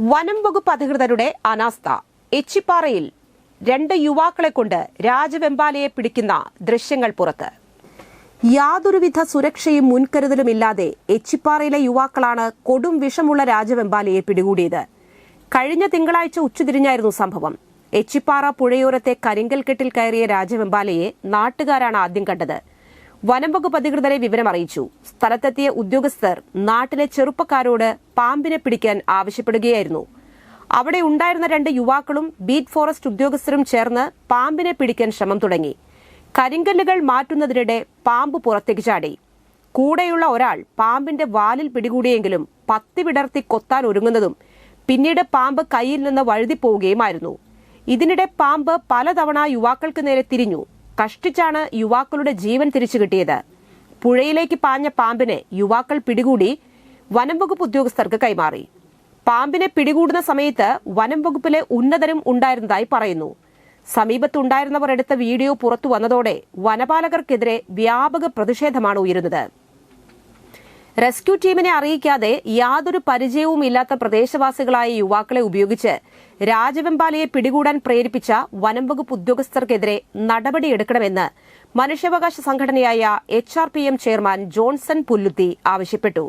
വനം വകുപ്പ് അധികൃതരുടെ അനാസ്ഥ. എച്ചിപ്പാറയിൽ രണ്ട് യുവാക്കളെ കൊണ്ട് രാജവെമ്പാലയെ പിടിക്കുന്ന ദൃശ്യങ്ങൾ പുറത്ത്. യാതൊരുവിധ സുരക്ഷയും മുൻകരുതലുമില്ലാതെ എച്ചിപ്പാറയിലെ യുവാക്കളാണ് കൊടും വിഷമുള്ള രാജവെമ്പാലയെ പിടികൂടിയത്. കഴിഞ്ഞ തിങ്കളാഴ്ച ഉച്ചതിരിഞ്ഞായിരുന്നു സംഭവം. എച്ചിപ്പാറ പുഴയോരത്തെ കരിങ്കൽക്കെട്ടിൽ കയറിയ രാജവെമ്പാലയെ നാട്ടുകാരാണ് ആദ്യം കണ്ടത്. വനം വകുപ്പ് അധികൃതരെ വിവരം അറിയിച്ചു. സ്ഥലത്തെത്തിയ ഉദ്യോഗസ്ഥർ നാട്ടിലെ ചെറുപ്പക്കാരോട് പാമ്പിനെ പിടിക്കാൻ ആവശ്യപ്പെടുകയായിരുന്നു. അവിടെ ഉണ്ടായിരുന്ന രണ്ട് യുവാക്കളും ബീറ്റ് ഫോറസ്റ്റ് ഉദ്യോഗസ്ഥരും ചേർന്ന് പാമ്പിനെ പിടിക്കാൻ ശ്രമം തുടങ്ങി. കരിങ്കല്ലുകൾ മാറ്റുന്നതിനിടെ പാമ്പ് പുറത്തേക്ക് ചാടി. കൂടെയുള്ള ഒരാൾ പാമ്പിന്റെ വാലിൽ പിടികൂടിയെങ്കിലും പത്തി വിടർത്തി കൊത്താൻ ഒരുങ്ങുന്നതും പിന്നീട് പാമ്പ് കയ്യിൽ നിന്ന് വഴുതിപ്പോവുകയുമായിരുന്നു. ഇതിനിടെ പാമ്പ് പലതവണ യുവാക്കൾക്ക് നേരെ തിരിഞ്ഞു. കഷ്ടിച്ചാണ് യുവാക്കളുടെ ജീവൻ തിരിച്ചു കിട്ടിയത്. പുഴയിലേക്ക് പാഞ്ഞ പാമ്പിനെ യുവാക്കൾ പിടികൂടി വനം വകുപ്പ് ഉദ്യോഗസ്ഥർക്ക് കൈമാറി. പാമ്പിനെ പിടികൂടുന്ന സമയത്ത് വനം വകുപ്പിലെ ഉന്നതരും ഉണ്ടായിരുന്നതായി പറയുന്നു. സമീപത്തുണ്ടായിരുന്നവർ എടുത്ത വീഡിയോ പുറത്തു വന്നതോടെ വനപാലകർക്കെതിരെ വ്യാപക പ്രതിഷേധമാണ് ഉയരുന്നത്. റെസ്ക്യൂ ടീമിനെ അറിയിക്കാതെ യാതൊരു പരിചയവും ഇല്ലാത്ത പ്രദേശവാസികളായ യുവാക്കളെ ഉപയോഗിച്ച് രാജവെമ്പാലയെ പിടികൂടാൻ പ്രേരിപ്പിച്ച വനംവകുപ്പ് ഉദ്യോഗസ്ഥർക്കെതിരെ നടപടിയെടുക്കണമെന്ന് മനുഷ്യാവകാശ സംഘടനയായ എച്ച് ചെയർമാൻ ജോൺസൺ പുല്ലുത്തി ആവശ്യപ്പെട്ടു.